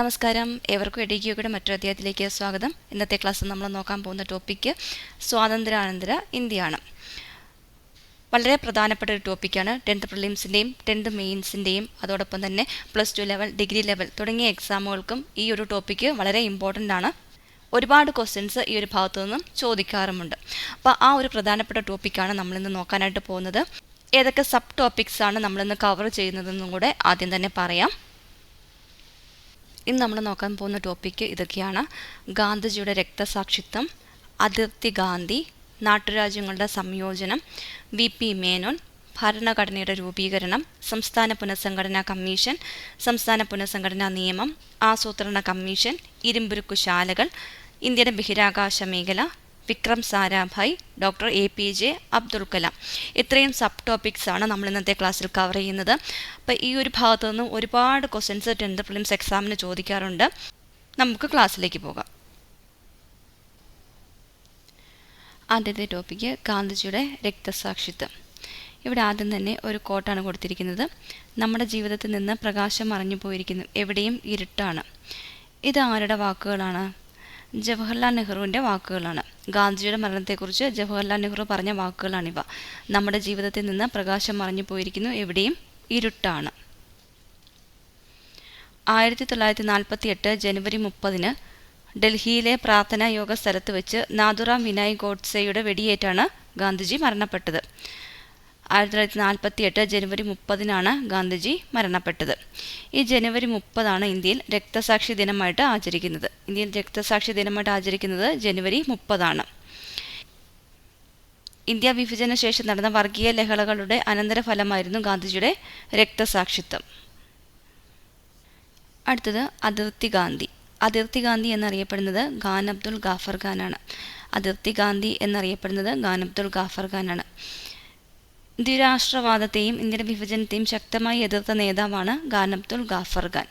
നമസ്കാരം. ഏവർക്കും എഡിക്യൂയുടെ മറ്റൊരു അധ്യായത്തിലേക്ക് സ്വാഗതം. ഇന്നത്തെ ക്ലാസ്സിൽ നമ്മൾ നോക്കാൻ പോകുന്ന ടോപ്പിക്ക് സ്വാതന്ത്ര്യാനന്തര ഇന്ത്യയാണ്. വളരെ പ്രധാനപ്പെട്ട ഒരു ടോപ്പിക്കാണ് ടെൻത്ത് പ്രിലിംസിന്റെയും ടെൻത്ത് മെയിൻസിന്റെയും അതോടൊപ്പം തന്നെ plus two level degree level തുടങ്ങിയ എക്സാമുകൾക്കും ഈ ഒരു ടോപ്പിക്ക് വളരെ ഇമ്പോർട്ടന്റ് ആണ്. ഒരുപാട് ക്വസ്റ്റ്യൻസ് ഈ ഒരു ഭാഗത്തു നിന്നും ചോദിക്കാറുമുണ്ട്. അപ്പോൾ ആ ഒരു പ്രധാനപ്പെട്ട ടോപ്പിക്കാണ് നമ്മളിന്ന് നോക്കാനായിട്ട് പോകുന്നത്. ഏതൊക്കെ സബ് ടോപ്പിക്സ് ആണ് നമ്മളിന്ന് കവർ ചെയ്യുന്നതെന്നും കൂടെ ആദ്യം തന്നെ പറയാം. ഇന്ന് നമ്മൾ നോക്കാൻ പോകുന്ന ടോപ്പിക്ക് ഇതൊക്കെയാണ്. ഗാന്ധിജിയുടെ രക്തസാക്ഷിത്വം അതിർത്തി ഗാന്ധി നാട്ടുരാജ്യങ്ങളുടെ സംയോജനം വി പി മേനോൻ ഭരണഘടനയുടെ രൂപീകരണം സംസ്ഥാന പുനഃസംഘടനാ കമ്മീഷൻ സംസ്ഥാന പുനഃസംഘടനാ നിയമം ആസൂത്രണ കമ്മീഷൻ ഇരുമ്പുരുക്കുശാലകൾ ഇന്ത്യയുടെ ബഹിരാകാശ മേഖല Vikram Sarabhai doctor A P J Abdul Kalam. ഇത്രയും സബ് ടോപ്പിക്സ് ആണ് നമ്മൾ ഇന്നത്തെ ക്ലാസ്സിൽ കവർ ചെയ്യുന്നത്. അപ്പോൾ ഈ ഒരു ഭാഗത്തു നിന്നും ഒരുപാട് ക്വസ്റ്റ്യൻസ് ടെൻത്ത് ഫിലിംസ് എക്സാമിന് ചോദിക്കാറുണ്ട്. നമുക്ക് ക്ലാസ്സിലേക്ക് പോകാം. ആദ്യത്തെ ടോപ്പിക്ക് ഗാന്ധിജിയുടെ രക്തസാക്ഷിത്വം. ഇവിടെ ആദ്യം തന്നെ ഒരു കോട്ടാണ് കൊടുത്തിരിക്കുന്നത്. നമ്മുടെ ജീവിതത്തിൽ നിന്ന് പ്രകാശം മറഞ്ഞു പോയിരിക്കുന്നു എവിടെയും ഇരുട്ടാണ്. ഇത് ആരുടെ വാക്കുകളാണ്? ജവഹർലാൽ നെഹ്റുവിന്റെ വാക്കുകളാണ്. ഗാന്ധിജിയുടെ മരണത്തെക്കുറിച്ച് ജവഹർലാൽ നെഹ്റു പറഞ്ഞ വാക്കുകളാണിവ. നമ്മുടെ ജീവിതത്തിൽ നിന്ന് പ്രകാശം മറഞ്ഞു പോയിരിക്കുന്നു എവിടെയും ഇരുട്ടാണ്. ആയിരത്തി തൊള്ളായിരത്തി നാൽപ്പത്തി എട്ട് ജനുവരി മുപ്പതിന് ഡൽഹിയിലെ പ്രാർത്ഥനാ യോഗ സ്ഥലത്ത് വെച്ച് നാഥുറാം വിനായ് ഗോഡ്സെയുടെ വെടിയേറ്റാണ് ഗാന്ധിജി മരണപ്പെട്ടത്. ആയിരത്തി തൊള്ളായിരത്തി നാൽപ്പത്തി എട്ട് ജനുവരി മുപ്പതിനാണ് ഗാന്ധിജി മരണപ്പെട്ടത്. ഈ ജനുവരി മുപ്പതാണ് ഇന്ത്യയിൽ രക്തസാക്ഷി ദിനമായിട്ട് ആചരിക്കുന്നത്. ഇന്ത്യയിൽ രക്തസാക്ഷി ദിനമായിട്ട് ആചരിക്കുന്നത് ജനുവരി മുപ്പതാണ്. ഇന്ത്യ വിഭജന ശേഷം നടന്ന വർഗീയ ലഹളകളുടെ അനന്തരഫലമായിരുന്നു ഗാന്ധിജിയുടെ രക്തസാക്ഷിത്വം. അടുത്തത് അതിർത്തി ഗാന്ധി. അതിർത്തി ഗാന്ധി എന്നറിയപ്പെടുന്നത് ഖാൻ അബ്ദുൽ ഗാഫർ ഖാനാണ്. അതിർത്തി ഗാന്ധി എന്നറിയപ്പെടുന്നത് ഖാൻ അബ്ദുൽ ഗാഫർ ഖാനാണ്. ദ്വിരാഷ്ട്രവാദത്തെയും ഇന്ത്യയുടെ വിഭജനത്തെയും ശക്തമായി എതിർത്ത നേതാവാണ് ഖാൻ അബ്ദുൽ ഗാഫർ ഖാൻ.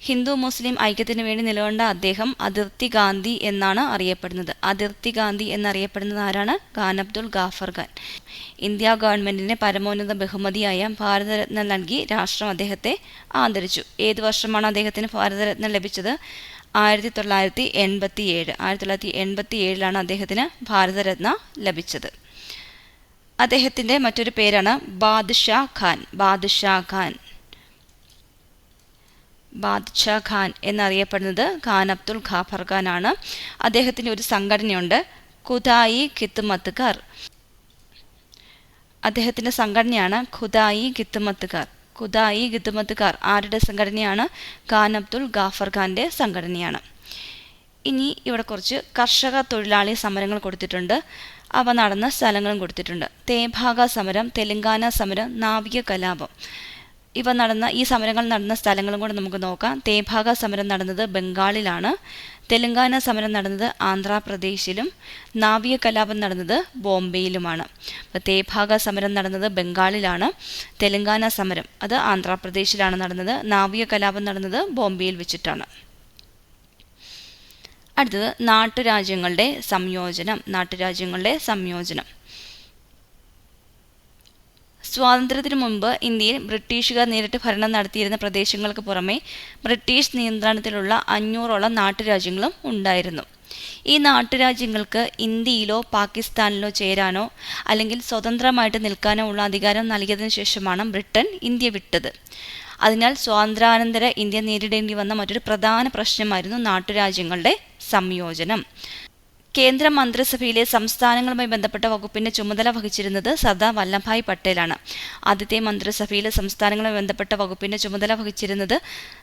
ഹിന്ദു മുസ്ലിം ഐക്യത്തിനു വേണ്ടി നിലകൊണ്ട അദ്ദേഹം അതിർത്തി ഗാന്ധി എന്നാണ് അറിയപ്പെടുന്നത്. അതിർത്തി ഗാന്ധി എന്നറിയപ്പെടുന്നത് ആരാണ്? ഖാൻ അബ്ദുൽ ഗാഫർ ഖാൻ. ഇന്ത്യ ഗവൺമെന്റിന്റെ പരമോന്നത ബഹുമതിയായ ഭാരതരത്നം നൽകി രാഷ്ട്രം അദ്ദേഹത്തെ ആദരിച്ചു. ഏത് വർഷമാണ് അദ്ദേഹത്തിന് ഭാരതരത്നം ലഭിച്ചത്? ആയിരത്തി തൊള്ളായിരത്തി എൺപത്തി ഏഴ് ആയിരത്തി തൊള്ളായിരത്തി എൺപത്തി ഏഴിലാണ് അദ്ദേഹത്തിന് ഭാരതരത്ന ലഭിച്ചത്. അദ്ദേഹത്തിന്റെ മറ്റൊരു പേരാണ് ബാദ്ഷാ ഖാൻ. ബാദ്ഷാ ഖാൻ. ബാദ്ഷാ ഖാൻ എന്നറിയപ്പെടുന്നത് ഖാൻ അബ്ദുൽ ഖാഫർ ഖാൻ ആണ്. അദ്ദേഹത്തിന്റെ ഒരു സംഘടനയുണ്ട് ഖുദായി കിത്തുമത്തുകാർ അദ്ദേഹത്തിന്റെ സംഘടനയാണ് ഖുദായി കിത്തുമത്തുകാർ ഖുദായി കിത്തുമത്തുകാർ ആരുടെ സംഘടനയാണ്? ഖാൻ അബ്ദുൽ ഖാഫർ ഖാന്റെ സംഘടനയാണ്. ഇനി ഇവിടെ കുറച്ച് കർഷക തൊഴിലാളി സമരങ്ങൾ കൊടുത്തിട്ടുണ്ട്. അവ നടന്ന സ്ഥലങ്ങളും കൊടുത്തിട്ടുണ്ട്. തേഭാഗ സമരം തെലങ്കാന സമരം നാവിക കലാപം. ഇവ നടന്ന ഈ സമരങ്ങൾ നടന്ന സ്ഥലങ്ങളും കൂടെ നമുക്ക് നോക്കാം. തേഭാഗ സമരം നടന്നത് ബംഗാളിലാണ്. തെലങ്കാന സമരം നടന്നത് ആന്ധ്രാപ്രദേശിലും. നാവിക കലാപം നടന്നത് ബോംബെയിലുമാണ്. അപ്പോൾ തേഭാഗ സമരം നടന്നത് ബംഗാളിലാണ്. തെലങ്കാന സമരം അത് ആന്ധ്രാപ്രദേശിലാണ് നടന്നത്. നാവിക കലാപം നടന്നത് ബോംബെയിൽ വെച്ചിട്ടാണ്. അടുത്തത് നാട്ടുരാജ്യങ്ങളുടെ സംയോജനം നാട്ടുരാജ്യങ്ങളുടെ സംയോജനം. സ്വാതന്ത്ര്യത്തിനു മുമ്പ് ഇന്ത്യയിൽ ബ്രിട്ടീഷുകാർ നേരിട്ട് ഭരണം നടത്തിയിരുന്ന പ്രദേശങ്ങൾക്ക് പുറമെ ബ്രിട്ടീഷ് നിയന്ത്രണത്തിലുള്ള അഞ്ഞൂറോളം നാട്ടുരാജ്യങ്ങളും ഉണ്ടായിരുന്നു. ഈ നാട്ടുരാജ്യങ്ങൾക്ക് ഇന്ത്യയിലോ പാകിസ്ഥാനിലോ ചേരാനോ അല്ലെങ്കിൽ സ്വതന്ത്രമായിട്ട് നിൽക്കാനോ ഉള്ള അധികാരം നൽകിയതിനു ശേഷമാണ് ബ്രിട്ടൻ ഇന്ത്യ വിട്ടത്. അതിനാൽ സ്വാതന്ത്ര്യാനന്തര ഇന്ത്യ നേരിടേണ്ടി വന്ന മറ്റൊരു പ്രധാന പ്രശ്നമായിരുന്നു നാട്ടുരാജ്യങ്ങളുടെ സംയോജനം. കേന്ദ്ര മന്ത്രിസഭയിലെ സംസ്ഥാനങ്ങളുമായി ബന്ധപ്പെട്ട വകുപ്പിന്റെ ചുമതല വഹിച്ചിരുന്നത് സർദാർ വല്ലഭായ് പട്ടേലാണ്. ആദ്യത്തെ മന്ത്രിസഭയിലെ സംസ്ഥാനങ്ങളുമായി ബന്ധപ്പെട്ട വകുപ്പിന്റെ ചുമതല വഹിച്ചിരുന്നത്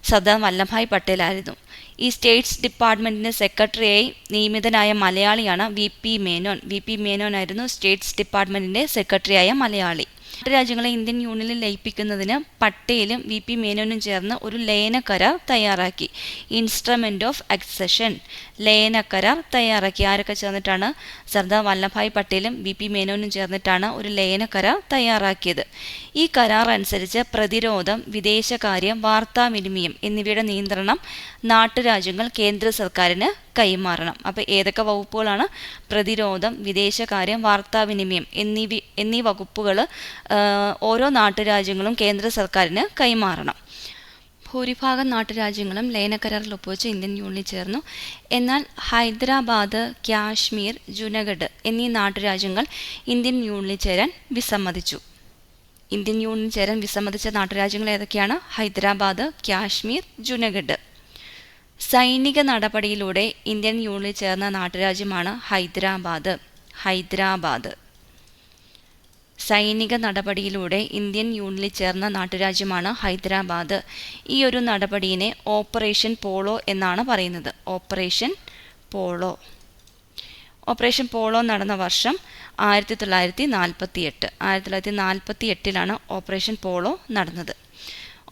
സർദാർ വല്ലഭായ് പട്ടേലായിരുന്നു. ഈ സ്റ്റേറ്റ്സ് ഡിപ്പാർട്ട്മെന്റിന്റെ സെക്രട്ടറിയായി നിയമിതനായ മലയാളിയാണ് V P Menon. V P Menon ആയിരുന്നു സ്റ്റേറ്റ്സ് ഡിപ്പാർട്ട്മെന്റിന്റെ സെക്രട്ടറിയായ മലയാളി. രാജ്യങ്ങളെ ഇന്ത്യൻ യൂണിയനിൽ ലയിപ്പിക്കുന്നതിന് പട്ടേലും വി പി മേനോനും ചേർന്ന് ഒരു ലയന കരാർ തയ്യാറാക്കി. ഇൻസ്ട്രുമെന്റ് ഓഫ് അക്സഷൻ ലയന കരാർ തയ്യാറാക്കി. ആരൊക്കെ ചേർന്നിട്ടാണ്? സർദാർ വല്ലഭായ് പട്ടേലും വി പി മേനോനും ചേർന്നിട്ടാണ് ഒരു ലയന കരാർ തയ്യാറാക്കിയത്. ഈ കരാർ അനുസരിച്ച് പ്രതിരോധം വിദേശകാര്യം വാർത്താവിനിമയം എന്നിവയുടെ നിയന്ത്രണം നാട്ടുരാജ്യങ്ങൾ കേന്ദ്ര സർക്കാരിന് കൈമാറണം. അപ്പോൾ ഏതൊക്കെ വകുപ്പുകളാണ്? പ്രതിരോധം വിദേശകാര്യം വാർത്താവിനിമയം എന്നീ എന്നീ വകുപ്പുകൾ ഓരോ നാട്ടുരാജ്യങ്ങളും കേന്ദ്ര സർക്കാരിന് കൈമാറണം. ഭൂരിഭാഗം നാട്ടുരാജ്യങ്ങളും ലയനക്കരാറിൽ ഒപ്പുവെച്ച് ഇന്ത്യൻ യൂണിയനിൽ ചേർന്നു. എന്നാൽ ഹൈദരാബാദ് കാശ്മീർ ജുനഗഡ് എന്നീ നാട്ടുരാജ്യങ്ങൾ ഇന്ത്യൻ യൂണിയനിൽ ചേരാൻ വിസമ്മതിച്ചു. ഇന്ത്യൻ യൂണിയനിൽ ചേരാൻ വിസമ്മതിച്ച നാട്ടുരാജ്യങ്ങൾ ഏതൊക്കെയാണ്? ഹൈദരാബാദ് കാശ്മീർ ജുനഗഡ്. സൈനിക നടപടിയിലൂടെ ഇന്ത്യൻ യൂണിയനിൽ ചേർന്ന നാട്ടുരാജ്യമാണ് ഹൈദരാബാദ്. ഹൈദരാബാദ്. സൈനിക നടപടിയിലൂടെ ഇന്ത്യൻ യൂണിയനിൽ ചേർന്ന നാട്ടുരാജ്യമാണ് ഹൈദരാബാദ്. ഈ ഒരു നടപടിയെ ഓപ്പറേഷൻ പോളോ എന്നാണ് പറയുന്നത്. Operation polo. ഓപ്പറേഷൻ പോളോ നടന്ന വർഷം ആയിരത്തി തൊള്ളായിരത്തി നാൽപ്പത്തി എട്ട് ആയിരത്തി തൊള്ളായിരത്തി നാൽപ്പത്തി എട്ടിലാണ് ഓപ്പറേഷൻ പോളോ നടന്നത്.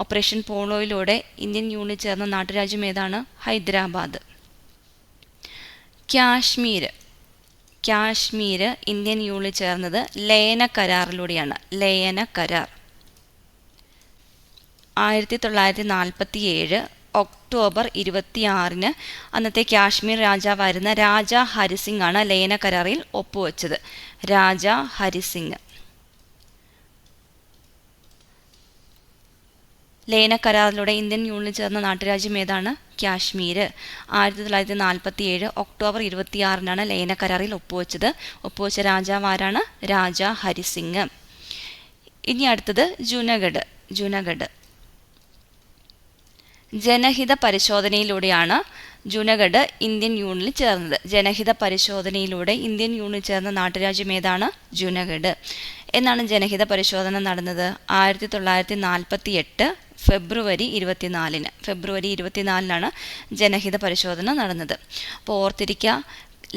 ഓപ്പറേഷൻ പോളോയിലൂടെ ഇന്ത്യൻ യൂണിയനിൽ ചേർന്ന നാട്ടുരാജ്യം ഏതാണ്? ഹൈദരാബാദ്. കാശ്മീർ കാശ്മീർ ഇന്ത്യൻ യൂണിയൻ ചേർന്നത് ലയന കരാറിലൂടെയാണ്. ലയന കരാർ. ആയിരത്തി തൊള്ളായിരത്തി നാൽപ്പത്തി ഏഴ് ഒക്ടോബർ ഇരുപത്തിയാറിന് അന്നത്തെ കാശ്മീർ രാജാവായിരുന്ന രാജ ഹരിസിംഗ് ആണ് ലയന കരാറിൽ ഒപ്പുവെച്ചത്. രാജ ഹരിസിംഗ്. ലയന കരാറിലൂടെ ഇന്ത്യൻ യൂണിയനിൽ ചേർന്ന നാട്ടുരാജ്യം ഏതാണ്? കാശ്മീർ ആയിരത്തി തൊള്ളായിരത്തി നാൽപ്പത്തി ഏഴ് ഒക്ടോബർ ഇരുപത്തിയാറിനാണ് ലയന കരാറിൽ ഒപ്പുവെച്ചത്. ഒപ്പുവെച്ച രാജാവ് ആരാണ്? രാജ ഹരിസിംഗ്. ഇനി അടുത്തത് ജുനഗഡ് ജുനഗഡ്. ജനഹിത പരിശോധനയിലൂടെയാണ് ജുനഗഡ് ഇന്ത്യൻ യൂണിയനിൽ ചേർന്നത്. ജനഹിത പരിശോധനയിലൂടെ ഇന്ത്യൻ യൂണിയനിൽ ചേർന്ന നാട്ടുരാജ്യം ഏതാണ്? ജുനഗഡ്. എന്നാണ് ജനഹിത പരിശോധന നടന്നത്? ആയിരത്തി തൊള്ളായിരത്തി നാൽപ്പത്തി എട്ട് ഫെബ്രുവരി ഇരുപത്തിനാലിന്. ഫെബ്രുവരി ഇരുപത്തിനാലിനാണ് ജനഹിത പരിശോധന നടന്നത്. അപ്പോൾ ഓർത്തിരിക്കുക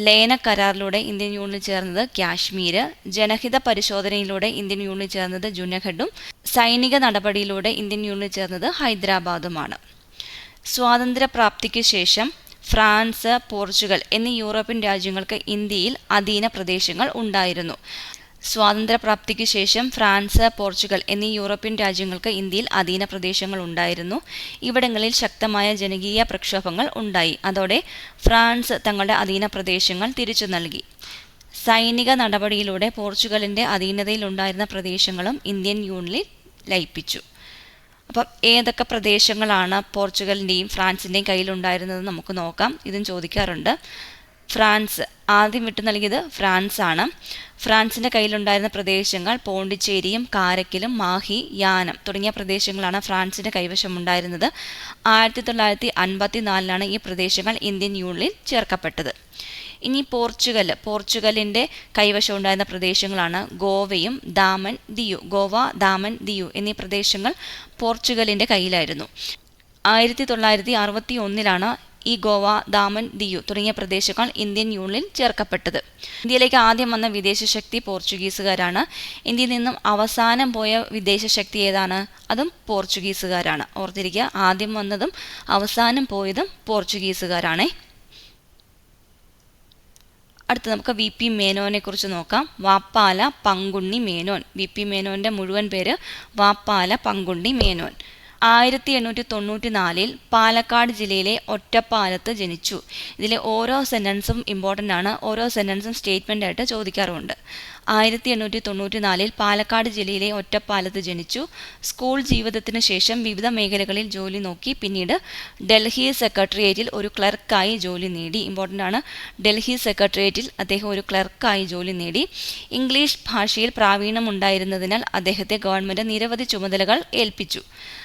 ലയന കരാറിലൂടെ ഇന്ത്യൻ യൂണിയനിൽ ചേർന്നത് കാശ്മീർ ജനഹിത പരിശോധനയിലൂടെ ഇന്ത്യൻ യൂണിയനിൽ ചേർന്നത് ജുനഗഡും സൈനിക നടപടിയിലൂടെ ഇന്ത്യൻ യൂണിയനിൽ ചേർന്നത് ഹൈദരാബാദുമാണ്. സ്വാതന്ത്ര്യപ്രാപ്തിക്ക് ശേഷം ഫ്രാൻസ് പോർച്ചുഗൽ എന്നീ യൂറോപ്യൻ രാജ്യങ്ങൾക്ക് ഇന്ത്യയിൽ അധീന പ്രദേശങ്ങൾ ഉണ്ടായിരുന്നു. സ്വാതന്ത്ര്യപ്രാപ്തിക്ക് ശേഷം ഫ്രാൻസ് പോർച്ചുഗൽ എന്നീ യൂറോപ്യൻ രാജ്യങ്ങൾക്ക് ഇന്ത്യയിൽ അധീന പ്രദേശങ്ങൾ ഉണ്ടായിരുന്നു. ഇവിടങ്ങളിൽ ശക്തമായ ജനകീയ പ്രക്ഷോഭങ്ങൾ ഉണ്ടായി. അതോടെ ഫ്രാൻസ് തങ്ങളുടെ അധീന പ്രദേശങ്ങൾ തിരിച്ചു നൽകി. സൈനിക നടപടിയിലൂടെ പോർച്ചുഗലിന്റെ അധീനതയിലുണ്ടായിരുന്ന പ്രദേശങ്ങളും ഇന്ത്യൻ യൂണിയനിൽ ലയിപ്പിച്ചു. അപ്പം ഏതൊക്കെ പ്രദേശങ്ങളാണ് പോർച്ചുഗലിന്റെയും ഫ്രാൻസിന്റെയും കയ്യിലുണ്ടായിരുന്നത് നമുക്ക് നോക്കാം. ഇതും ചോദിക്കാറുണ്ട്. ഫ്രാൻസ് ആദ്യം വിട്ടു നൽകിയത് ഫ്രാൻസ് ആണ് ഫ്രാൻസിന്റെ കയ്യിലുണ്ടായിരുന്ന പ്രദേശങ്ങൾ പോണ്ടിച്ചേരിയും കാരക്കലും മാഹി യാനം തുടങ്ങിയ പ്രദേശങ്ങളാണ് ഫ്രാൻസിന്റെ കൈവശമുണ്ടായിരുന്നത്. ആയിരത്തി തൊള്ളായിരത്തി അൻപത്തി നാലിലാണ് ഈ പ്രദേശങ്ങൾ ഇന്ത്യൻ യൂണിയനിൽ ചേർക്കപ്പെട്ടത്. ഇനി പോർച്ചുഗൽ പോർച്ചുഗലിന്റെ കൈവശം ഉണ്ടായിരുന്ന പ്രദേശങ്ങളാണ് ഗോവയും ദാമൻ ദിയു ഗോവ ദാമൻ ദിയു എന്നീ പ്രദേശങ്ങൾ പോർച്ചുഗലിന്റെ കയ്യിലായിരുന്നു. ആയിരത്തി തൊള്ളായിരത്തി അറുപത്തി ഒന്നിലാണ് ഈ ഗോവ ദാമൻ ദിയു തുടങ്ങിയ പ്രദേശങ്ങൾ ഇന്ത്യൻ യൂണിയനിൽ ചേർക്കപ്പെട്ടത്. ഇന്ത്യയിലേക്ക് ആദ്യം വന്ന വിദേശ ശക്തി പോർച്ചുഗീസുകാരാണ്. ഇന്ത്യയിൽ നിന്നും അവസാനം പോയ വിദേശ ശക്തി ഏതാണ്? അതും പോർച്ചുഗീസുകാരാണ്. ഓർത്തിരിക്കുക ആദ്യം വന്നതും അവസാനം പോയതും പോർച്ചുഗീസുകാരാണേ. അടുത്ത് നമുക്ക് വി പി മേനോനെ കുറിച്ച് നോക്കാം. വാപ്പാല പങ്കുണ്ണി മേനോൻ. വി പി മേനോന്റെ മുഴുവൻ പേര് വാപ്പാല പങ്കുണ്ണി മേനോൻ. ആയിരത്തി എണ്ണൂറ്റി തൊണ്ണൂറ്റി നാലിൽ പാലക്കാട് ജില്ലയിലെ ഒറ്റപ്പാലത്ത് ജനിച്ചു. ഇതിലെ ഓരോ സെന്റൻസും ഇമ്പോർട്ടന്റ് ആണ്. ഓരോ സെന്റൻസും സ്റ്റേറ്റ്മെന്റ് ആയിട്ട് ചോദിക്കാറുമുണ്ട്. ആയിരത്തി എണ്ണൂറ്റി തൊണ്ണൂറ്റി നാലിൽ പാലക്കാട് ജില്ലയിലെ ഒറ്റപ്പാലത്ത് ജനിച്ചു. സ്കൂൾ ജീവിതത്തിന് ശേഷം വിവിധ മേഖലകളിൽ ജോലി നോക്കി. പിന്നീട് ഡൽഹി സെക്രട്ടേറിയറ്റിൽ ഒരു ക്ലർക്കായി ജോലി നേടി. ഇമ്പോർട്ടന്റ് ആണ്. ഡൽഹി സെക്രട്ടേറിയറ്റിൽ അദ്ദേഹം ഒരു ക്ലർക്കായി ജോലി നേടി. ഇംഗ്ലീഷ് ഭാഷയിൽ പ്രാവീണ്യം ഉണ്ടായിരുന്നതിനാൽ അദ്ദേഹത്തെ ഗവൺമെന്റ് നിരവധി ചുമതലകൾ ഏൽപ്പിച്ചു.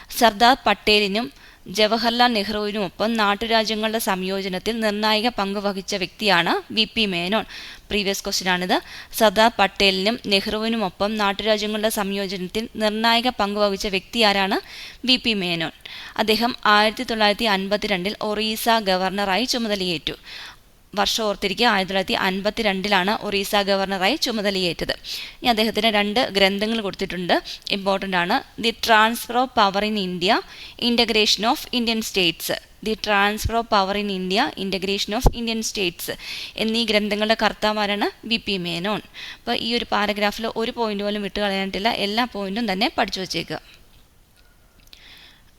സർദാർ പട്ടേലിനും ജവഹർലാൽ നെഹ്റുവിനുമൊപ്പം നാട്ടുരാജ്യങ്ങളുടെ സംയോജനത്തിൽ നിർണായക പങ്ക് വഹിച്ച വ്യക്തിയാണ് V P Menon. Previous question ആണിത്. സർദാർ പട്ടേലിനും നെഹ്റുവിനുമൊപ്പം നാട്ടുരാജ്യങ്ങളുടെ സംയോജനത്തിൽ നിർണായക പങ്ക് വഹിച്ച വ്യക്തി ആരാണ്? V P Menon. അദ്ദേഹം ആയിരത്തി തൊള്ളായിരത്തി അൻപത്തിരണ്ടിൽ ഒറീസ ഗവർണറായി ചുമതലയേറ്റു. വർഷം ഓർത്തിരിക്കുക ആയിരത്തി തൊള്ളായിരത്തി അൻപത്തി രണ്ടിലാണ് ഒറീസ ഗവർണറായി ചുമതലയേറ്റത്. ഇനി അദ്ദേഹത്തിന് രണ്ട് ഗ്രന്ഥങ്ങൾ കൊടുത്തിട്ടുണ്ട്. ഇമ്പോർട്ടന്റ് ആണ്. The transfer of power in India integration of Indian states the transfer of power in India integration of Indian states എന്നീ ഗ്രന്ഥങ്ങളുടെ കർത്താവാരാണ് വി പി മേനോൻ. അപ്പോൾ ഈ ഒരു പാരഗ്രാഫിൽ ഒരു പോയിന്റ് പോലും വിട്ട് കളയാനിട്ടില്ല എല്ലാ പോയിന്റും തന്നെ പഠിച്ചു വച്ചേക്കുക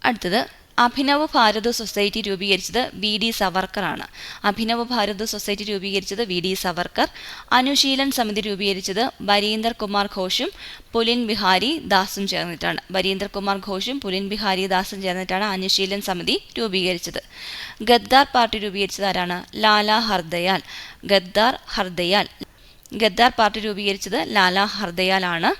അടുത്തത് അഭിനവ് ഭാരത് സൊസൈറ്റി രൂപീകരിച്ചത് വി ഡി സവർക്കറാണ്. അഭിനവ് ഭാരത് സൊസൈറ്റി രൂപീകരിച്ചത് വി ഡി സവർക്കർ. അനുശീലൻ സമിതി രൂപീകരിച്ചത് ബരീന്ദർ കുമാർ ഘോഷും പുലിൻ ബിഹാരി ദാസും ചേർന്നിട്ടാണ്. ബരീന്ദർ കുമാർ ഘോഷും പുലിൻ ബിഹാരി ദാസും ചേർന്നിട്ടാണ് അനുശീലൻ സമിതി രൂപീകരിച്ചത്. ഗദ്ദാർ പാർട്ടി രൂപീകരിച്ചത് ആരാണ്? ലാല ഹർദയാൽ. ഗദ്ദാർ ഹർദയാൽ. ഗദ്ദാർ പാർട്ടി രൂപീകരിച്ചത് ലാല ഹർദയാലാണ്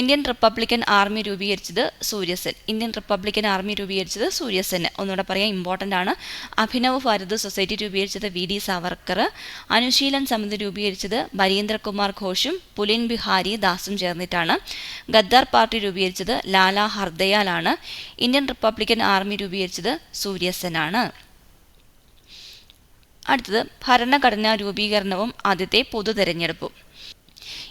ഇന്ത്യൻ റിപ്പബ്ലിക്കൻ ആർമി രൂപീകരിച്ചത് സൂര്യസെൻ. ഇന്ത്യൻ റിപ്പബ്ലിക്കൻ ആർമി രൂപീകരിച്ചത് സൂര്യസെൻ. ഒന്നുകൂടെ പറയാം ഇമ്പോർട്ടന്റ് ആണ്. അഭിനവ് ഭാരത് സൊസൈറ്റി രൂപീകരിച്ചത് വി ഡി സാവർക്കർ. അനുശീലൻ സമിതി രൂപീകരിച്ചത് ബരീന്ദ്രകുമാർ ഘോഷും പുലിൻ ബിഹാരി ദാസും ചേർന്നിട്ടാണ്. ഗദ്ദാർ പാർട്ടി രൂപീകരിച്ചത് ലാല ഹർദയാലാണ്. ഇന്ത്യൻ റിപ്പബ്ലിക്കൻ ആർമി രൂപീകരിച്ചത് സൂര്യസെനാണ്. അടുത്തത് ഭരണഘടനാ രൂപീകരണവും ആദ്യത്തെ പൊതു തെരഞ്ഞെടുപ്പും.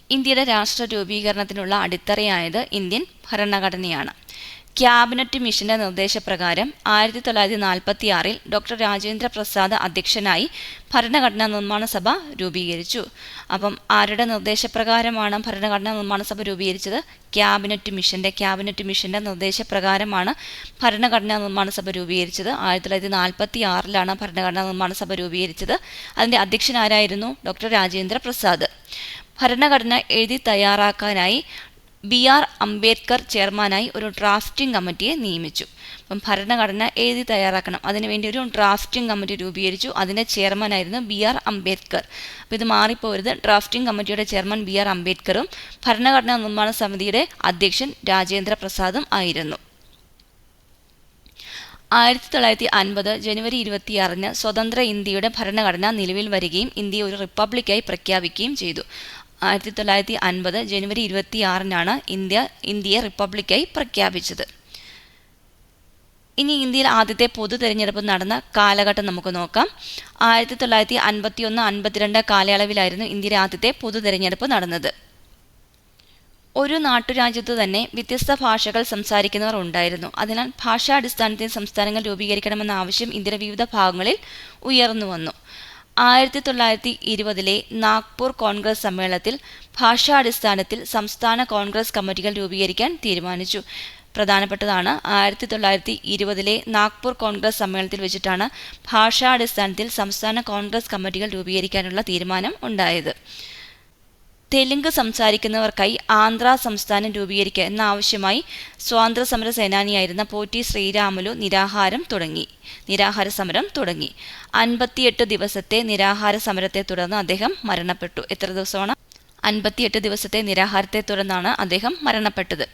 ഇന്ത്യയുടെ രാഷ്ട്ര രൂപീകരണത്തിനുള്ള അടിത്തറയായത് ഇന്ത്യൻ ഭരണഘടനയാണ്. ക്യാബിനറ്റ് മിഷന്റെ നിർദ്ദേശപ്രകാരം ആയിരത്തി തൊള്ളായിരത്തി നാൽപ്പത്തി ആറിൽ ഡോക്ടർ രാജേന്ദ്ര പ്രസാദ് അധ്യക്ഷനായി ഭരണഘടനാ നിർമ്മാണ സഭ രൂപീകരിച്ചു. അപ്പം ആരുടെ നിർദ്ദേശപ്രകാരമാണ് ഭരണഘടനാ നിർമ്മാണ സഭ രൂപീകരിച്ചത്? ക്യാബിനറ്റ് മിഷന്റെ ക്യാബിനറ്റ് മിഷന്റെ നിർദ്ദേശപ്രകാരമാണ് ഭരണഘടനാ നിർമ്മാണ സഭ രൂപീകരിച്ചത്. ആയിരത്തി തൊള്ളായിരത്തി നാൽപ്പത്തി ആറിലാണ് ഭരണഘടനാ നിർമ്മാണ സഭ രൂപീകരിച്ചത്. അതിന്റെ അധ്യക്ഷനാരായിരുന്നു ഡോക്ടർ രാജേന്ദ്ര പ്രസാദ്. ഭരണഘടന എഴുതി തയ്യാറാക്കാനായി ബി ആർ അംബേദ്കർ ചെയർമാനായി ഒരു ഡ്രാഫ്റ്റിംഗ് കമ്മിറ്റിയെ നിയമിച്ചു. അപ്പം ഭരണഘടന എഴുതി തയ്യാറാക്കണം. അതിനുവേണ്ടി ഒരു ഡ്രാഫ്റ്റിംഗ് കമ്മിറ്റി രൂപീകരിച്ചു. അതിന്റെ ചെയർമാനായിരുന്നു ബി ആർ അംബേദ്കർ. അപ്പോൾ ഇത് മാറിപ്പോരുത്. ഡ്രാഫ്റ്റിംഗ് കമ്മിറ്റിയുടെ ചെയർമാൻ ബി ആർ അംബേദ്കറും ഭരണഘടനാ നിർമ്മാണ സമിതിയുടെ അധ്യക്ഷൻ രാജേന്ദ്ര പ്രസാദും ആയിരുന്നു. ആയിരത്തി തൊള്ളായിരത്തി അൻപത് ജനുവരി ഇരുപത്തിയാറിന് സ്വതന്ത്ര ഇന്ത്യയുടെ ഭരണഘടന നിലവിൽ വരികയും ഇന്ത്യ ഒരു റിപ്പബ്ലിക്കായി പ്രഖ്യാപിക്കുകയും ചെയ്തു. ആയിരത്തി തൊള്ളായിരത്തി അൻപത് ജനുവരി ഇരുപത്തി ആറിനാണ് ഇന്ത്യ ഇന്ത്യയെ റിപ്പബ്ലിക്കായി പ്രഖ്യാപിച്ചത്. ഇനി ഇന്ത്യയിൽ ആദ്യത്തെ പൊതു തെരഞ്ഞെടുപ്പ് നടന്ന കാലഘട്ടം നമുക്ക് നോക്കാം. ആയിരത്തി തൊള്ളായിരത്തി അൻപത്തി ഒന്ന് അൻപത്തിരണ്ട് കാലയളവിലായിരുന്നു ഇന്ത്യയിലെ ആദ്യത്തെ പൊതു തെരഞ്ഞെടുപ്പ് നടന്നത്. ഒരു നാട്ടുരാജ്യത്ത് തന്നെ വ്യത്യസ്ത ഭാഷകൾ സംസാരിക്കുന്നവർ ഉണ്ടായിരുന്നു. അതിനാൽ ഭാഷാടിസ്ഥാനത്തിൽ സംസ്ഥാനങ്ങൾ രൂപീകരിക്കണമെന്ന ആവശ്യം ഇന്ത്യയുടെ വിവിധ ഭാഗങ്ങളിൽ ഉയർന്നു വന്നു. ആയിരത്തി തൊള്ളായിരത്തി ഇരുപതിലെ നാഗ്പൂർ കോൺഗ്രസ് സമ്മേളനത്തിൽ ഭാഷാടിസ്ഥാനത്തിൽ സംസ്ഥാന കോൺഗ്രസ് കമ്മിറ്റികൾ രൂപീകരിക്കാൻ തീരുമാനിച്ചു. പ്രധാനപ്പെട്ടതാണ് ആയിരത്തി തൊള്ളായിരത്തി ഇരുപതിലെ നാഗ്പൂർ കോൺഗ്രസ് സമ്മേളനത്തിൽ വെച്ചിട്ടാണ് ഭാഷാടിസ്ഥാനത്തിൽ സംസ്ഥാന കോൺഗ്രസ് കമ്മിറ്റികൾ രൂപീകരിക്കാനുള്ള തീരുമാനം ഉണ്ടായത്. തെലുങ്ക് സംസാരിക്കുന്നവർക്കായി ആന്ധ്ര സംസ്ഥാനം രൂപീകരിക്കുക എന്ന ആവശ്യമായി സ്വാതന്ത്ര്യ സമര സേനാനിയായിരുന്ന പോറ്റി ശ്രീരാമുലു നിരാഹാരം തുടങ്ങി. നിരാഹാര സമരം തുടങ്ങി. അൻപത്തിയെട്ട് ദിവസത്തെ നിരാഹാര സമരത്തെ തുടർന്ന് അദ്ദേഹം മരണപ്പെട്ടു. എത്ര ദിവസമാണ്? അൻപത്തിയെട്ട് ദിവസത്തെ നിരാഹാരത്തെ തുടർന്നാണ് അദ്ദേഹം മരണപ്പെട്ടത്.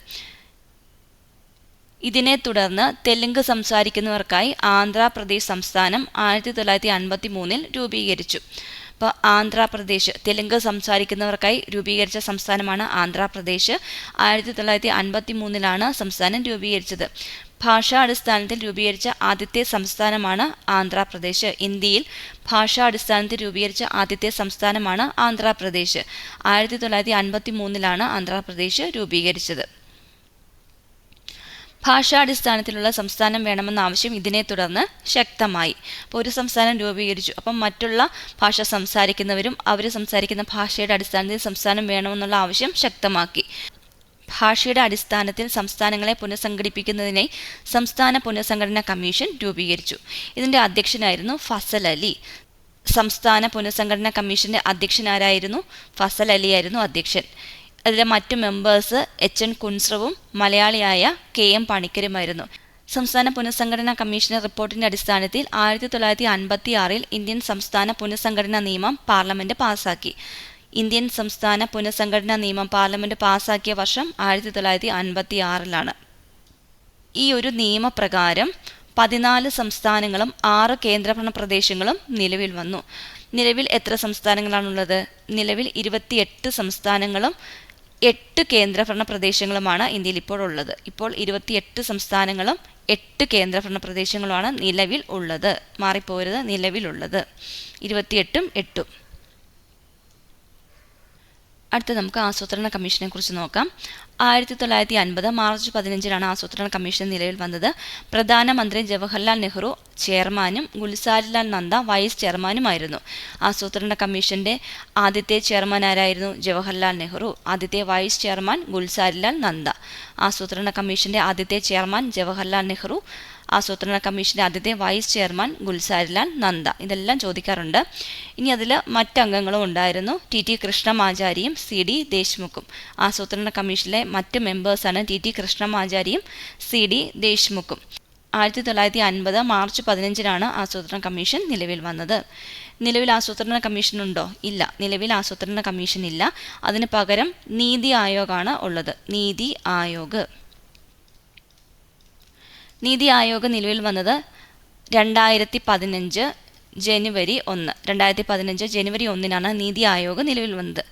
ഇതിനെ തുടർന്ന് തെലുങ്ക് സംസാരിക്കുന്നവർക്കായി ആന്ധ്രാപ്രദേശ് സംസ്ഥാനം ആയിരത്തി തൊള്ളായിരത്തി അൻപത്തി മൂന്നിൽ രൂപീകരിച്ചു. അപ്പോൾ ആന്ധ്രാപ്രദേശ് തെലുങ്ക് സംസാരിക്കുന്നവർക്കായി രൂപീകരിച്ച സംസ്ഥാനമാണ് ആന്ധ്രാപ്രദേശ്. ആയിരത്തി തൊള്ളായിരത്തി അൻപത്തി മൂന്നിലാണ് സംസ്ഥാനം രൂപീകരിച്ചത്. ഭാഷാടിസ്ഥാനത്തിൽ രൂപീകരിച്ച ആദ്യത്തെ സംസ്ഥാനമാണ് ആന്ധ്രാപ്രദേശ്. ഇന്ത്യയിൽ ഭാഷാടിസ്ഥാനത്തിൽ രൂപീകരിച്ച ആദ്യത്തെ സംസ്ഥാനമാണ് ആന്ധ്രാപ്രദേശ്. ആയിരത്തി തൊള്ളായിരത്തി അൻപത്തി മൂന്നിലാണ് ആന്ധ്രാപ്രദേശ് രൂപീകരിച്ചത്. ഭാഷാടിസ്ഥാനത്തിലുള്ള സംസ്ഥാനം വേണമെന്ന ആവശ്യം ഇതിനെ തുടർന്ന് ശക്തമായി. അപ്പോൾ ഒരു സംസ്ഥാനം രൂപീകരിച്ചു. അപ്പം മറ്റുള്ള ഭാഷ സംസാരിക്കുന്നവരും അവർ സംസാരിക്കുന്ന ഭാഷയുടെ അടിസ്ഥാനത്തിൽ സംസ്ഥാനം വേണമെന്നുള്ള ആവശ്യം ശക്തമാക്കി. ഭാഷയുടെ അടിസ്ഥാനത്തിൽ സംസ്ഥാനങ്ങളെ പുനഃസംഘടിപ്പിക്കുന്നതിനായി സംസ്ഥാന പുനഃസംഘടനാ കമ്മീഷൻ രൂപീകരിച്ചു. ഇതിന്റെ അധ്യക്ഷനായിരുന്നു ഫസൽ അലി. സംസ്ഥാന പുനഃസംഘടനാ കമ്മീഷന്റെ അധ്യക്ഷനാരായിരുന്നു ഫസൽ അലിയായിരുന്നു അധ്യക്ഷൻ. അതിലെ മറ്റു മെമ്പേഴ്സ് എച്ച് എൻ കുൻസ്രവും മലയാളിയായ കെ എം പണിക്കരുമായിരുന്നു. സംസ്ഥാന പുനഃസംഘടനാ കമ്മീഷന്റെ റിപ്പോർട്ടിന്റെ അടിസ്ഥാനത്തിൽ ആയിരത്തി തൊള്ളായിരത്തി അൻപത്തി ആറിൽ ഇന്ത്യൻ സംസ്ഥാന പുനഃസംഘടനാ നിയമം പാർലമെന്റ് പാസാക്കി. ഇന്ത്യൻ സംസ്ഥാന പുനഃസംഘടനാ നിയമം പാർലമെന്റ് പാസാക്കിയ വർഷം ആയിരത്തി തൊള്ളായിരത്തി അൻപത്തി ആറിലാണ് ഈ ഒരു നിയമപ്രകാരം പതിനാല് സംസ്ഥാനങ്ങളും ആറ് കേന്ദ്രഭരണ പ്രദേശങ്ങളും നിലവിൽ വന്നു. നിലവിൽ എത്ര സംസ്ഥാനങ്ങളാണുള്ളത്? നിലവിൽ ഇരുപത്തിയെട്ട് സംസ്ഥാനങ്ങളും എട്ട് കേന്ദ്രഭരണ പ്രദേശങ്ങളുമാണ് ഇന്ത്യയിൽ ഇപ്പോൾ ഉള്ളത്. ഇപ്പോൾ ഇരുപത്തിയെട്ട് സംസ്ഥാനങ്ങളും എട്ട് കേന്ദ്രഭരണ പ്രദേശങ്ങളുമാണ് നിലവിൽ ഉള്ളത്. മാറിപ്പോരുത് നിലവിലുള്ളത് ഇരുപത്തിയെട്ടും എട്ടും. അടുത്ത നമുക്ക് ആസൂത്രണ കമ്മീഷനെ കുറിച്ച് നോക്കാം. ആയിരത്തി തൊള്ളായിരത്തി അൻപത് മാർച്ച് പതിനഞ്ചിനാണ് ആസൂത്രണ കമ്മീഷൻ നിലവിൽ വന്നത്. പ്രധാനമന്ത്രി ജവഹർലാൽ നെഹ്റു ചെയർമാനും ഗുൽസാരിലാൽ നന്ദ വൈസ് ചെയർമാനുമായിരുന്നു. ആസൂത്രണ കമ്മീഷന്റെ ആദ്യത്തെ ചെയർമാൻ ആരായിരുന്നു? ജവഹർലാൽ നെഹ്റു. ആദ്യത്തെ വൈസ് ചെയർമാൻ ഗുൽസാരിലാൽ നന്ദ. ആസൂത്രണ കമ്മീഷന്റെ ആദ്യത്തെ ചെയർമാൻ ജവഹർലാൽ നെഹ്റു. ആസൂത്രണ കമ്മീഷന്റെ ആദ്യത്തെ വൈസ് ചെയർമാൻ ഗുൽസാരിലാൽ നന്ദ. ഇതെല്ലാം ചോദിക്കാറുണ്ട്. ഇനി അതിൽ മറ്റംഗങ്ങളും ഉണ്ടായിരുന്നു. ടി ടി കൃഷ്ണമാചാരിയും സി ഡി ദേശ്മുഖും. ആസൂത്രണ കമ്മീഷനിലെ മറ്റ് മെമ്പേഴ്സാണ് ടി ടി കൃഷ്ണമാചാരിയും സി ഡി ദേശ്മുഖും. ആയിരത്തി തൊള്ളായിരത്തി അൻപത് മാർച്ച് പതിനഞ്ചിനാണ് ആസൂത്രണ കമ്മീഷൻ നിലവിൽ വന്നത്. നിലവിൽ ആസൂത്രണ കമ്മീഷൻ ഉണ്ടോ? ഇല്ല. നിലവിൽ ആസൂത്രണ കമ്മീഷൻ ഇല്ല. അതിന് പകരം നീതി ആയോഗാണ് ഉള്ളത്. നീതി ആയോഗ്. നീതി ആയോഗ് നിലവിൽ വന്നത് രണ്ടായിരത്തി പതിനഞ്ച് ജനുവരി ഒന്ന് രണ്ടായിരത്തി പതിനഞ്ച് ജനുവരി ഒന്നിനാണ് നീതി ആയോഗ് നിലവിൽ വന്നത്.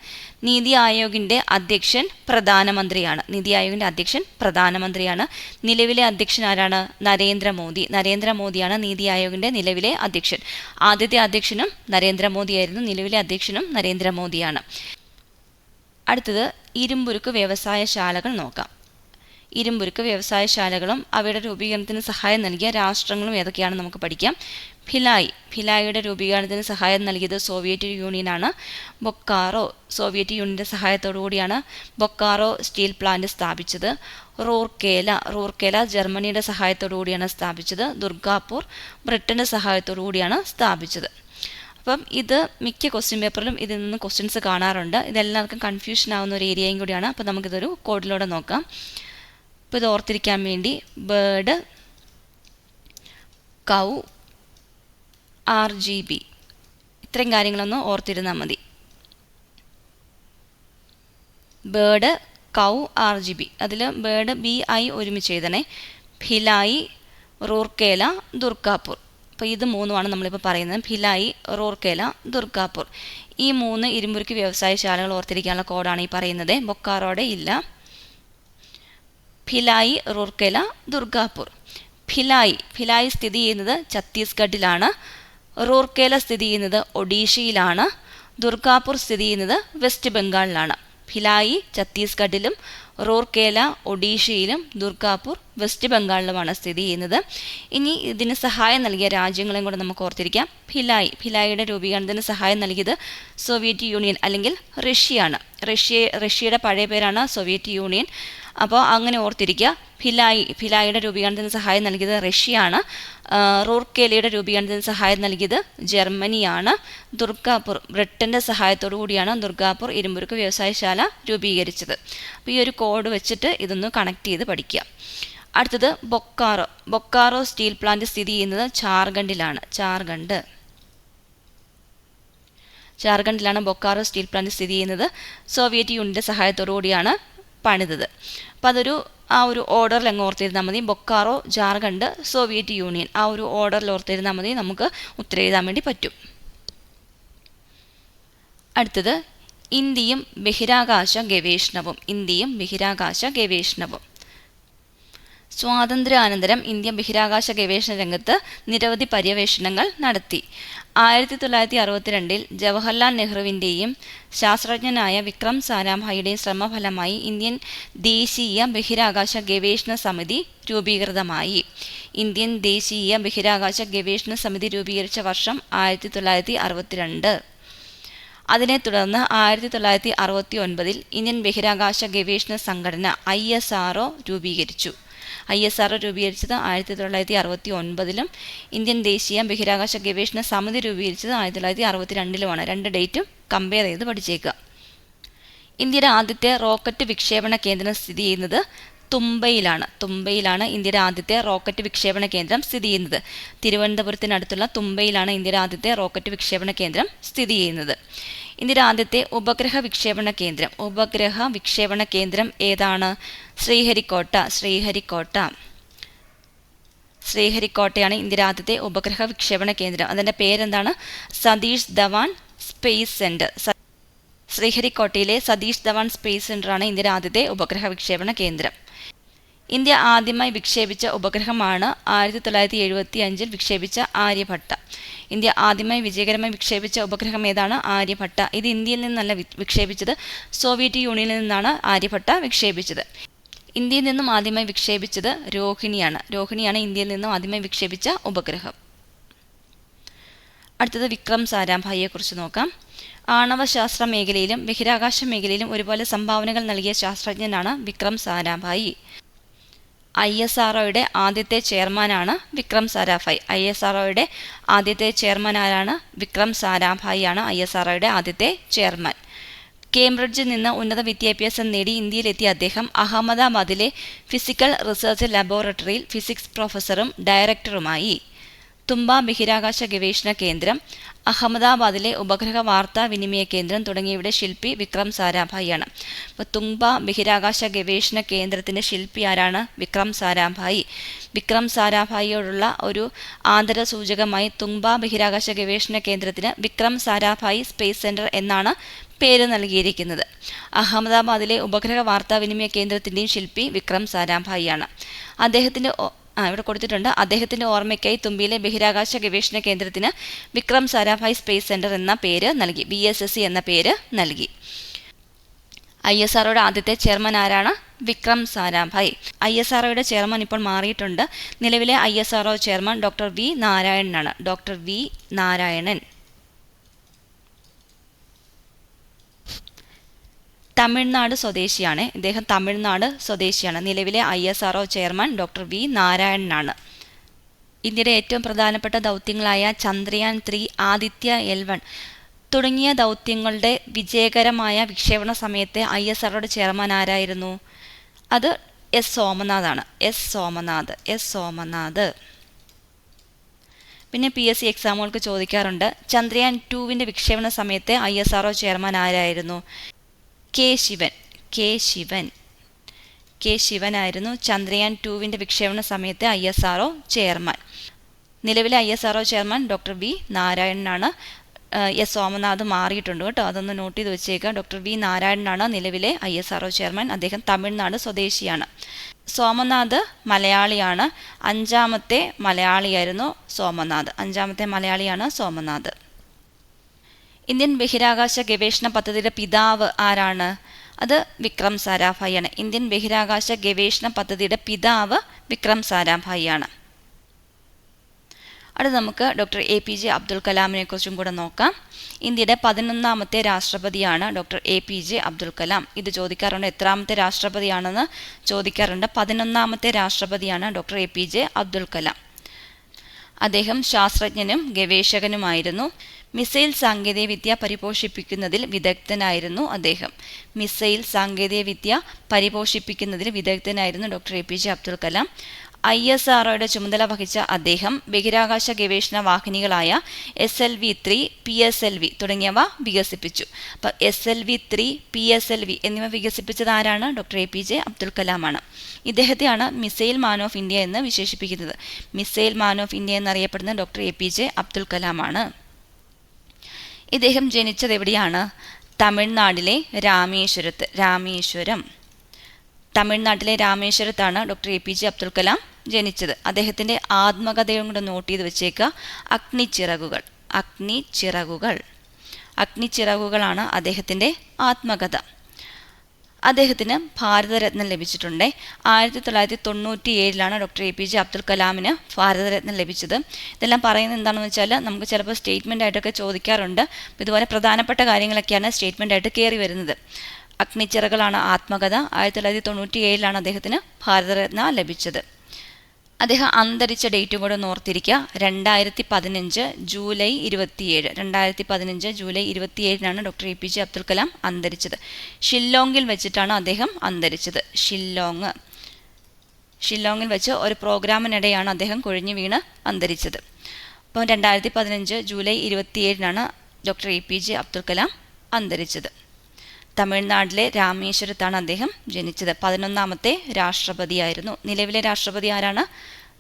നീതി ആയോഗിന്റെ അധ്യക്ഷൻ പ്രധാനമന്ത്രിയാണ്. നീതി ആയോഗിന്റെ അധ്യക്ഷൻ പ്രധാനമന്ത്രിയാണ്. നിലവിലെ അധ്യക്ഷൻ ആരാണ്? നരേന്ദ്രമോദി. നരേന്ദ്രമോദിയാണ് നീതി ആയോഗിന്റെ നിലവിലെ അധ്യക്ഷൻ. ആദ്യത്തെ അധ്യക്ഷനും നരേന്ദ്രമോദിയായിരുന്നു. നിലവിലെ അധ്യക്ഷനും നരേന്ദ്രമോദിയാണ്. അടുത്തത് ഇരുമ്പുരുക്ക് വ്യവസായശാലകൾ നോക്കാം. ഇരുമ്പുരുക്ക് വ്യവസായശാലകളും അവയുടെ രൂപീകരണത്തിന് സഹായം നൽകിയ രാഷ്ട്രങ്ങളും ഏതൊക്കെയാണെന്ന് നമുക്ക് പഠിക്കാം. ഭിലായ് ഭിലായിയുടെ രൂപീകരണത്തിന് സഹായം നൽകിയത് സോവിയറ്റ് യൂണിയനാണ്. ബൊക്കാറോ സോവിയറ്റ് യൂണിയന്റെ സഹായത്തോടു കൂടിയാണ് ബൊക്കാറോ സ്റ്റീൽ പ്ലാന്റ് സ്ഥാപിച്ചത്. റൂർക്കേല റൂർക്കേല ജർമ്മനിയുടെ സഹായത്തോടു കൂടിയാണ് സ്ഥാപിച്ചത്. ദുർഗാപൂർ ബ്രിട്ടന്റെ സഹായത്തോടു കൂടിയാണ് സ്ഥാപിച്ചത്. അപ്പം ഇത് മിക്ക ക്വസ്റ്റ്യൻ പേപ്പറിലും ഇതിൽ നിന്ന് ക്വസ്റ്റ്യൻസ് കാണാറുണ്ട്. ഇതെല്ലാവർക്കും കൺഫ്യൂഷൻ ആവുന്ന ഒരു ഏരിയയും കൂടിയാണ്. അപ്പോൾ നമുക്കിതൊരു കോഡിലൂടെ നോക്കാം. ഇപ്പോൾ ഇത് ഓർത്തിരിക്കാൻ വേണ്ടി bird cow R G B. ഇത്രയും കാര്യങ്ങളൊന്ന് ഓർത്തിരുന്നാൽ മതി. Bird cow R G B. അതിൽ ബേർഡ് ബി ഐ ഒരുമിച്ച് എഴുതണേ. ഭിലായി റൂർക്കേല ദുർഗാപൂർ. അപ്പോൾ ഇത് മൂന്നുമാണ് നമ്മളിപ്പോൾ പറയുന്നത്. ഭിലായി റൂർക്കേല ദുർഗാപൂർ. ഈ മൂന്ന് ഇരുമ്പുരുക്ക് വ്യവസായശാലകൾ ഓർത്തിരിക്കാനുള്ള കോഡാണ് ഈ പറയുന്നത്. ബൊക്കാറോടെ ഇല്ല. ഭിലായി റൂർക്കേല ദുർഗാപൂർ. ഭിലായി ഭിലായി സ്ഥിതി ചെയ്യുന്നത് ഛത്തീസ്ഗഡിലാണ്. റൂർക്കേല സ്ഥിതി ചെയ്യുന്നത് ഒഡീഷയിലാണ് ദുർഗാപൂർ സ്ഥിതി ചെയ്യുന്നത് വെസ്റ്റ് ബംഗാളിലാണ്. ഭിലായി ഛത്തീസ്ഗഡിലും റൂർക്കേല ഒഡീഷയിലും ദുർഗാപൂർ വെസ്റ്റ് ബംഗാളിലുമാണ് സ്ഥിതി ചെയ്യുന്നത്. ഇനി ഇതിന് സഹായം നൽകിയ രാജ്യങ്ങളെയും കൂടെ നമുക്ക് ഓർത്തിരിക്കാം. ഭിലായി ഭിലായിയുടെ രൂപീകരണത്തിന് സഹായം നൽകിയത് സോവിയറ്റ് യൂണിയൻ അല്ലെങ്കിൽ റഷ്യയാണ്. റഷ്യ റഷ്യയുടെ പഴയ പേരാണ് സോവിയറ്റ് യൂണിയൻ. അപ്പോൾ അങ്ങനെ ഓർത്തിരിക്കുക. ഫിലായി ഫിലായിയുടെ രൂപീകരണത്തിന് സഹായം നൽകിയത് റഷ്യയാണ്. റൂർക്കേലിയുടെ രൂപീകരണത്തിന് സഹായം നൽകിയത് ജർമ്മനിയാണ്. ദുർഗാപൂർ ബ്രിട്ടന്റെ സഹായത്തോടു കൂടിയാണ് ദുർഗാപൂർ ഇരുമ്പുരുക്ക് വ്യവസായശാല രൂപീകരിച്ചത്. അപ്പോൾ ഈ ഒരു കോഡ് വെച്ചിട്ട് ഇതൊന്ന് കണക്ട് ചെയ്ത് പഠിക്കുക. അടുത്തത് ബൊക്കാറോ. ബൊക്കാറോ സ്റ്റീൽ പ്ലാന്റ് സ്ഥിതി ചെയ്യുന്നത് ഝാർഖണ്ഡിലാണ് ഝാർഖണ്ഡ് ജാർഖണ്ഡിലാണ് ബൊക്കാറോ സ്റ്റീൽ പ്ലാന്റ് സ്ഥിതി ചെയ്യുന്നത്. സോവിയറ്റ് യൂണിയന്റെ സഹായത്തോടു കൂടിയാണ് പണിതത്. അപ്പോൾ അതൊരു ആ ഒരു ഓർഡറിൽ അങ്ങ് ഓർത്തിരുന്നാൽ മതി. Bokaro Jharkhand Soviet union. ആ ഒരു ഓർഡറിൽ ഓർത്തിരുന്നാൽ മതി. നമുക്ക് ഉത്തരം എഴുതാൻ വേണ്ടി പറ്റും. അടുത്തത് ഇന്ത്യയും ബഹിരാകാശ ഗവേഷണവും. ഇന്ത്യയും ബഹിരാകാശ ഗവേഷണവും. സ്വാതന്ത്ര്യാനന്തരം ഇന്ത്യ ബഹിരാകാശ ഗവേഷണ രംഗത്ത് നിരവധി പര്യവേഷണങ്ങൾ നടത്തി. ആയിരത്തി തൊള്ളായിരത്തി അറുപത്തിരണ്ടിൽ ജവഹർലാൽ നെഹ്റുവിന്റെയും ശാസ്ത്രജ്ഞനായ വിക്രം സാരാഭായിയുടെയും ശ്രമഫലമായി ഇന്ത്യൻ ദേശീയ ബഹിരാകാശ ഗവേഷണ സമിതി രൂപീകൃതമായി. ഇന്ത്യൻ ദേശീയ ബഹിരാകാശ ഗവേഷണ സമിതി രൂപീകരിച്ച വർഷം ആയിരത്തി തൊള്ളായിരത്തി അറുപത്തിരണ്ട് അതിനെ തുടർന്ന് ആയിരത്തി തൊള്ളായിരത്തി അറുപത്തി ഒൻപതിൽ ഇന്ത്യൻ ബഹിരാകാശ ഗവേഷണ സംഘടന ഐ എസ് ആർ രൂപീകരിച്ചു. ഐ എസ് ആർ രൂപീകരിച്ചത് ആയിരത്തി തൊള്ളായിരത്തി അറുപത്തി ഒൻപതിലും ഇന്ത്യൻ ദേശീയ ബഹിരാകാശ ഗവേഷണ സമിതി രൂപീകരിച്ചത് ആയിരത്തി തൊള്ളായിരത്തി അറുപത്തി രണ്ടിലുമാണ് രണ്ട് ഡേറ്റും കമ്പയർ ചെയ്ത് പഠിച്ചേക്കുക. ഇന്ത്യയുടെ ആദ്യത്തെ റോക്കറ്റ് വിക്ഷേപണ കേന്ദ്രം സ്ഥിതി ചെയ്യുന്നത് തുമ്പയിലാണ് തുമ്പയിലാണ് ഇന്ത്യയുടെ ആദ്യത്തെ റോക്കറ്റ് വിക്ഷേപണ കേന്ദ്രം സ്ഥിതി ചെയ്യുന്നത്. തിരുവനന്തപുരത്തിനടുത്തുള്ള തുമ്പയിലാണ് ഇന്ത്യയുടെ ആദ്യത്തെ റോക്കറ്റ് വിക്ഷേപണ കേന്ദ്രം സ്ഥിതി ചെയ്യുന്നത്. ഇന്ത്യയുടെ ആദ്യത്തെ ഉപഗ്രഹ വിക്ഷേപണ കേന്ദ്രം. ഉപഗ്രഹ വിക്ഷേപണ കേന്ദ്രം ഏതാണ്? ശ്രീഹരിക്കോട്ട. ശ്രീഹരിക്കോട്ട. ശ്രീഹരിക്കോട്ടയാണ് ഇന്ത്യയുടെ ആദ്യത്തെ ഉപഗ്രഹ വിക്ഷേപണ കേന്ദ്രം. അതിന്റെ പേരെന്താണ്? സതീഷ് ധവാൻ സ്പേസ് സെന്റർ ശ്രീഹരിക്കോട്ടയിലെ സതീഷ് ധവാൻ സ്പേസ് സെന്ററാണ് ഇന്ത്യയുടെ ആദ്യത്തെ ഉപഗ്രഹ വിക്ഷേപണ കേന്ദ്രം. ഇന്ത്യ ആദ്യമായി വിക്ഷേപിച്ച ഉപഗ്രഹമാണ് ആയിരത്തി തൊള്ളായിരത്തി എഴുപത്തി അഞ്ചിൽ വിക്ഷേപിച്ച ആര്യഭട്ട. ഇന്ത്യ ആദ്യമായി വിജയകരമായി വിക്ഷേപിച്ച ഉപഗ്രഹം ഏതാണ്? ആര്യഭട്ട. ഇത് ഇന്ത്യയിൽ നിന്നല്ല വിക്ഷേപിച്ചത്. സോവിയറ്റ് യൂണിയനിൽ നിന്നാണ് ആര്യഭട്ട വിക്ഷേപിച്ചത്. ഇന്ത്യയിൽ നിന്നും ആദ്യമായി വിക്ഷേപിച്ചത് രോഹിണിയാണ്. രോഹിണിയാണ് ഇന്ത്യയിൽ നിന്നും ആദ്യമായി വിക്ഷേപിച്ച ഉപഗ്രഹം. അടുത്തത് വിക്രം സാരാഭായിയെക്കുറിച്ച് നോക്കാം. ആണവശാസ്ത്ര മേഖലയിലും ബഹിരാകാശ മേഖലയിലും ഒരുപോലെ സംഭാവനകൾ നൽകിയ ശാസ്ത്രജ്ഞനാണ് Vikram Sarabhai. I S R ഒയുടെ ആദ്യത്തെ ചെയർമാനാണ് Vikram Sarabhai. I S R ഒയുടെ ആദ്യത്തെ ചെയർമാൻ ആരാണ്? വിക്രം സാരാഭായ് ആണ് ഐ എസ് ആർ ഒയുടെ ആദ്യത്തെ ചെയർമാൻ. കേംബ്രിഡ്ജിൽ നിന്ന് ഉന്നത വിദ്യാഭ്യാസം നേടി ഇന്ത്യയിലെത്തിയ അദ്ദേഹം അഹമ്മദാബാദിലെ ഫിസിക്കൽ റിസർച്ച് ലബോറട്ടറിയിൽ ഫിസിക്സ് പ്രൊഫസറും ഡയറക്ടറുമായി. തുമ്പ ബഹിരാകാശ ഗവേഷണ കേന്ദ്രം അഹമ്മദാബാദിലെ ഉപഗ്രഹ വാർത്താ വിനിമയ കേന്ദ്രം തുടങ്ങിയവയുടെ ശില്പി വിക്രം സാരാഭായിയാണ്. അപ്പോൾ തുമ്പ ബഹിരാകാശ ഗവേഷണ കേന്ദ്രത്തിന്റെ ശില്പി ആരാണ്? വിക്രം സാരാഭായി. വിക്രം സാരാഭായിയോടുള്ള ഒരു ആന്തര സൂചകമായി തുമ്പ ബഹിരാകാശ ഗവേഷണ കേന്ദ്രത്തിന് വിക്രം സാരാഭായി സ്പേസ് സെന്റർ എന്നാണ് പേര് നൽകിയിരിക്കുന്നത്. അഹമ്മദാബാദിലെ ഉപഗ്രഹ വാർത്താവിനിമയ കേന്ദ്രത്തിന്റെയും ശില്പി വിക്രം സാരാഭായിയാണ്. അദ്ദേഹത്തിന്റെ ആ ഇവിടെ കൊടുത്തിട്ടുണ്ട്. അദ്ദേഹത്തിന്റെ ഓർമ്മയ്ക്കായി തുമ്പിയിലെ ബഹിരാകാശ ഗവേഷണ കേന്ദ്രത്തിന് വിക്രം സാരാഭായ് സ്പേസ് സെന്റർ എന്ന പേര് നൽകി. ബി എസ് എസ് സി എന്ന പേര് നൽകി. ഐ എസ് ആർഒയുടെ ആദ്യത്തെ ചെയർമാൻ ആരാണ്? വിക്രം സാരാഭായ്. ഐ എസ് ആർഒയുടെ ചെയർമാൻ ഇപ്പോൾ മാറിയിട്ടുണ്ട്. നിലവിലെ I S R O chairman doctor V നാരായണനാണ്. Doctor V Narayanan. Tamil Nadu സ്വദേശിയാണ്. ഇദ്ദേഹം തമിഴ്നാട് സ്വദേശിയാണ്. നിലവിലെ I S R chairman doctor V നാരായണനാണ്. ഇന്ത്യയുടെ ഏറ്റവും പ്രധാനപ്പെട്ട ദൗത്യങ്ങളായ Chandrayaan three Aditya L one തുടങ്ങിയ ദൗത്യങ്ങളുടെ വിജയകരമായ വിക്ഷേപണ സമയത്തെ ഐ എസ് ആർഒയുടെ ചെയർമാൻ ആരായിരുന്നു? അത് S സോമനാഥാണ്. S Somnath S Somnath. പിന്നെ പി എസ് സി എക്സാമുകൾക്ക് ചോദിക്കാറുണ്ട്. ചന്ദ്രയാൻ ടുവിന്റെ വിക്ഷേപണ സമയത്തെ ഐ എസ് ആർ ചെയർമാൻ ആരായിരുന്നു? K Sivan K Sivan K ശിവനായിരുന്നു Chandrayaan ടുവിന്റെ വിക്ഷേപണ സമയത്തെ ഐ എസ് ആർ ചെയർമാൻ. നിലവിലെ I S R chairman doctor V നാരായണനാണ്. S Somnath മാറിയിട്ടുണ്ട് കേട്ടോ. അതൊന്ന് നോട്ട് ചെയ്ത് വെച്ചേക്കാം ഡോക്ടർ വി നാരായണനാണ് നിലവിലെ ഐ എസ് ആർ ചെയർമാൻ. അദ്ദേഹം തമിഴ്നാട് സ്വദേശിയാണ്. സോമനാഥ് മലയാളിയാണ്. അഞ്ചാമത്തെ മലയാളിയായിരുന്നു സോമനാഥ്. അഞ്ചാമത്തെ മലയാളിയാണ് സോമനാഥ്. ഇന്ത്യൻ ബഹിരാകാശ ഗവേഷണ പദ്ധതിയുടെ പിതാവ് ആരാണ്? അത് വിക്രം സാരാഭായിയാണ് ഇന്ത്യൻ ബഹിരാകാശ ഗവേഷണ പദ്ധതിയുടെ പിതാവ് വിക്രം സാരാഭായിയാണ് അടുത്ത് നമുക്ക് doctor A P J Abdul കലാമിനെ കുറിച്ചും കൂടെ നോക്കാം. ഇന്ത്യയുടെ പതിനൊന്നാമത്തെ രാഷ്ട്രപതിയാണ് doctor A P J Abdul Kalam. ഇത് ചോദിക്കാറുണ്ട് എത്രാമത്തെ രാഷ്ട്രപതിയാണെന്ന് ചോദിക്കാറുണ്ട്. പതിനൊന്നാമത്തെ രാഷ്ട്രപതിയാണ് doctor A P J Abdul Kalam. അദ്ദേഹം ശാസ്ത്രജ്ഞനും ഗവേഷകനുമായിരുന്നു. മിസൈൽ സാങ്കേതികവിദ്യ പരിപോഷിപ്പിക്കുന്നതിൽ വിദഗ്ധനായിരുന്നു അദ്ദേഹം. മിസൈൽ സാങ്കേതികവിദ്യ പരിപോഷിപ്പിക്കുന്നതിൽ വിദഗ്ധനായിരുന്നു doctor A P J Abdul Kalam. I S ആർഒയുടെ ചുമതല വഹിച്ച അദ്ദേഹം ബഹിരാകാശ ഗവേഷണ വാഹിനികളായ S L V three P S L V തുടങ്ങിയവ വികസിപ്പിച്ചു. അപ്പോൾ S L V three P S L V എന്നിവ വികസിപ്പിച്ചത് ആരാണ്? Doctor A P J Abdul കലാമാണ്. ഇദ്ദേഹത്തെയാണ് മിസൈൽ മാൻ ഓഫ് ഇന്ത്യ എന്ന് വിശേഷിപ്പിക്കുന്നത്. മിസൈൽ മാൻ ഓഫ് ഇന്ത്യ എന്നറിയപ്പെടുന്ന doctor A P J Abdul കലാമാണ്. ഇദ്ദേഹം ജനിച്ചത് എവിടെയാണ്? തമിഴ്നാട്ടിലെ രാമേശ്വരത്ത് രാമേശ്വരം. തമിഴ്നാട്ടിലെ രാമേശ്വരത്താണ് doctor A P J Abdul Kalam ജനിച്ചത്. അദ്ദേഹത്തിന്റെ ആത്മകഥയും കൂടെ നോട്ട് ചെയ്ത് വെച്ചേക്കുക അഗ്നിച്ചിറകുകൾ അഗ്നിച്ചിറകുകൾ അഗ്നിച്ചിറകുകളാണ് അദ്ദേഹത്തിന്റെ ആത്മകഥ. അദ്ദേഹത്തിന് ഭാരതരത്നം ലഭിച്ചിട്ടുണ്ട്. ആയിരത്തി തൊള്ളായിരത്തി തൊണ്ണൂറ്റി ഏഴിലാണ് doctor A P J Abdul കലാമിന് ഭാരതരത്നം ലഭിച്ചത്. ഇതെല്ലാം പറയുന്നത് എന്താണെന്ന് വെച്ചാൽ നമുക്ക് ചിലപ്പോൾ സ്റ്റേറ്റ്മെന്റ് ആയിട്ടൊക്കെ ചോദിക്കാറുണ്ട്. ഇതുപോലെ പ്രധാനപ്പെട്ട കാര്യങ്ങളൊക്കെയാണ് സ്റ്റേറ്റ്മെന്റ് ആയിട്ട് കയറി വരുന്നത്. അഗ്നിച്ചിറകളാണ് ആത്മകഥ. ആയിരത്തി തൊള്ളായിരത്തി തൊണ്ണൂറ്റി ഏഴിലാണ് അദ്ദേഹത്തിന് ഭാരതരത്ന ലഭിച്ചത്. അദ്ദേഹം അന്തരിച്ച ഡേറ്റും കൂടെ ഓർത്തിരിക്കുക. രണ്ടായിരത്തി പതിനഞ്ച് ജൂലൈ ഇരുപത്തിയേഴ്. രണ്ടായിരത്തി പതിനഞ്ച് July ഇരുപത്തിയേഴിനാണ് doctor A P J Abdul Kalam അന്തരിച്ചത്. ഷില്ലോങ്ങിൽ വെച്ചിട്ടാണ് അദ്ദേഹം അന്തരിച്ചത്. ഷില്ലോങ്. ഷില്ലോങ്ങിൽ വെച്ച് ഒരു പ്രോഗ്രാമിനിടെയാണ് അദ്ദേഹം കൊഴിഞ്ഞു വീണ് അന്തരിച്ചത്. അപ്പോൾ രണ്ടായിരത്തി പതിനഞ്ച് July ഇരുപത്തിയേഴിനാണ് doctor A P J Abdul Kalam അന്തരിച്ചത്. തമിഴ്നാട്ടിലെ രാമേശ്വരത്താണ് അദ്ദേഹം ജനിച്ചത്. പതിനൊന്നാമത്തെ രാഷ്ട്രപതിയായിരുന്നു. നിലവിലെ രാഷ്ട്രപതി ആരാണ്?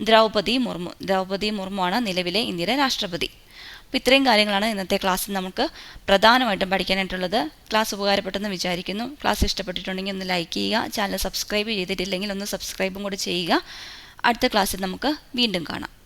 ദ്രൗപതി മുർമു ദ്രൗപതി മുർമു ആണ് നിലവിലെ ഇന്ത്യയിലെ രാഷ്ട്രപതി. അപ്പോൾ ഇത്രയും കാര്യങ്ങളാണ് ഇന്നത്തെ ക്ലാസ്സിൽ നമുക്ക് പ്രധാനമായിട്ടും പഠിക്കാനായിട്ടുള്ളത്. ക്ലാസ് ഉപകാരപ്പെട്ടെന്ന് വിചാരിക്കുന്നു. ക്ലാസ് ഇഷ്ടപ്പെട്ടിട്ടുണ്ടെങ്കിൽ ഒന്ന് ലൈക്ക് ചെയ്യുക ചാനൽ സബ്സ്ക്രൈബ് ചെയ്തിട്ടില്ലെങ്കിൽ ഒന്ന് സബ്സ്ക്രൈബും കൂടി ചെയ്യുക. അടുത്ത ക്ലാസ്സിൽ നമുക്ക് വീണ്ടും കാണാം.